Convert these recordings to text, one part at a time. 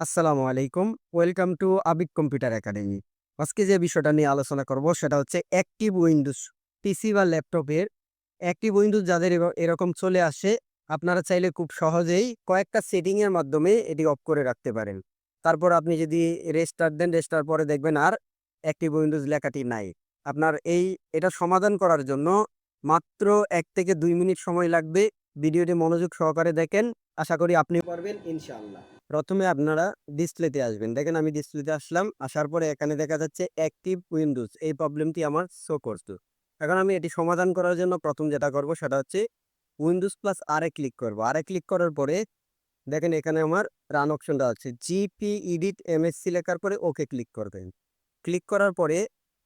আসসালামু আলাইকুম। Welcome to Abik computer academy আজকে যে বিষয়টা নিয়ে আলোচনা করব সেটা হচ্ছে অ্যাক্টিভ উইন্ডোজ পিসি বা ল্যাপটপের অ্যাক্টিভ উইন্ডোজ যাদের এরকম চলে আসে, আপনারা চাইলে খুব সহজেই কয়েকটা সেটিংয়ের মাধ্যমে এটি অফ করে রাখতে পারেন। তারপর আপনি যদি রেস্টার দেন রেস্টার পরে দেখবেন আর অ্যাক্টিভ উইন্ডোজ লেখাটি নাই। আপনার এই, এটা সমাধান করার জন্য মাত্র এক থেকে দুই মিনিট সময় লাগবে। ভিডিওটি মনোযোগ সহকারে দেখেন। আশা করি আপনি পারবেন, ইনশাআল্লাহ। প্রথমে আপনারা ডিসপ্লেতে আসবেন। দেখেন আমি ডিসপ্লেতে আসলাম, আসার পরে এখানে দেখা যাচ্ছে অ্যাক্টিভ উইন্ডোজ এই প্রবলেমটি আমার শো করছে এখন আমি এটি সমাধান করার জন্য প্রথম যেটা করব সেটা হচ্ছে উইন্ডোজ প্লাস আরে ক্লিক করব। আরে ক্লিক করার পরে দেখেন এখানে আমার রান অপশনটা আছে। জিপি ইডিট এমএসসি লেখার পরে ওকে ক্লিক করবেন। ক্লিক করার পরে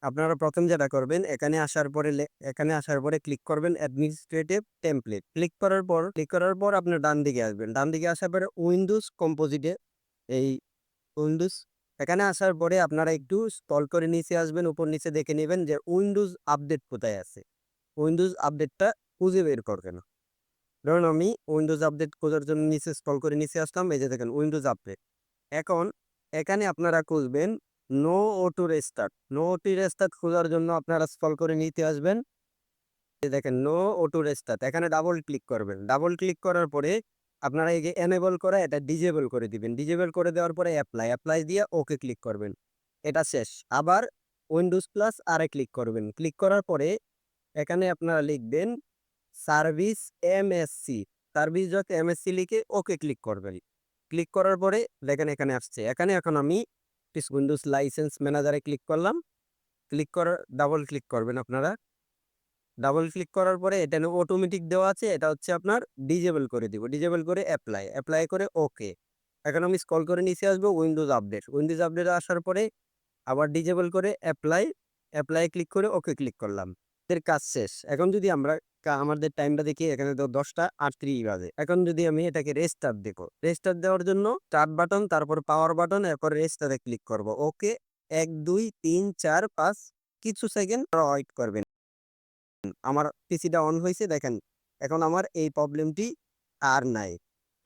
আপনারা প্রথম যেটা করবেন, এখানে আসার পরে এখানে আসার পরে ক্লিক করবেন অ্যাডমিনিস্ট্রেটিভ টেমপ্লেট ক্লিক করার পর ক্লিক করার পর আপনার ডান দিকে আসবেন। ডান দিকে আসার পরে উইন্ডোজ কম্পোজিটে এই উইন্ডোজ এখানে আসার পরে আপনারা একটু স্ক্রল করে নিচে আসবেন, উপর নিচে দেখে নেবেন যে উইন্ডোজ আপডেট কোথায় আছে। উইন্ডোজ আপডেটটা খুঁজে বের করবেন। ধরুন আমি উইন্ডোজ আপডেট খোঁজার জন্য নিচে স্ক্রল করে নিচে আসলাম, এই যে দেখেন উইন্ডোজ আপডেট এখন, এখানে আপনারা খুঁজবেন no auto restart no auto restart খোঁজার জন্য আপনারা স্ক্রল করে নিতে আসবেন। দেখেন নো অটো রেস্টার্ট এখানে ডাবল ক্লিক করবেন। ডাবল ক্লিক করার পরে আপনারা যে এনেবল করা, এটা ডিজেবল করে দিবেন। ডিজেবল করে দেওয়ার পরে অ্যাপ্লাই অ্যাপ্লাই দিয়ে ওকে ক্লিক করবেন। এটা শেষ। আবার উইন্ডোজ প্লাস আরে ক্লিক করবেন। ক্লিক করার পরে এখানে আপনারা লিখবেন সার্ভিস এমএসসি সার্ভিস যত এমএসসি লিখে ওকে ক্লিক করবেন। ক্লিক করার পরে দেখেন এখানে আসছে। এখানে এখন আমি উইন্ডোজ লাইসেন্স ম্যানেজারে ক্লিক করলাম। ক্লিক করার ডাবল ক্লিক করবেন আপনারা। ডাবল ক্লিক করার পরে এটা অটোমেটিক দেওয়া আছে, এটা হচ্ছে আপনার ডিজেবল করে দিব। ডিজেবল করে অ্যাপ্লাই অ্যাপ্লাই করে ওকে এখন আমি স্কল করে নিচে আসব উইন্ডোজ আপডেট উইন্ডোজ আপডেট আসার পরে আবার ডিজেবল করে অ্যাপ্লাই অ্যাপ্লাই ক্লিক করে ওকে ক্লিক করলাম। এর কাজ শেষ। এখন যদি আমরা আমাদের টাইমটা দেখি এখানে তো দশটা আটত্রিশ বাজে। এখন যদি আমি এটাকে রেস্টার দেখো রেস্টার দেওয়ার জন্য স্টার্ট বাটন তারপর পাওয়ার বাটন এরপর রেস্টারে ক্লিক করব। ওকে এক, দুই, তিন, চার, পাঁচ, কিছু সেকেন্ড ওয়েট করবেন। আমার পিসিটা অন হয়েছে, দেখেন, এখন আমার এই প্রবলেমটি আর নাই।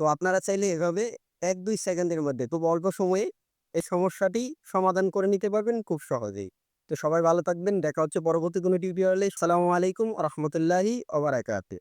তো আপনারা চাইলে এভাবে এক, দুই সেকেন্ডের মধ্যে খুব অল্প সময়ে এই সমস্যাটি সমাধান করে নিতে পারবেন খুব সহজেই। তো সবাই ভালো থাকবেন। দেখা হচ্ছে পরবর্তী কোনো টিউটোরিয়ালে সালামু আলাইকুম রহমতুল্লাহি ওবরাকাতে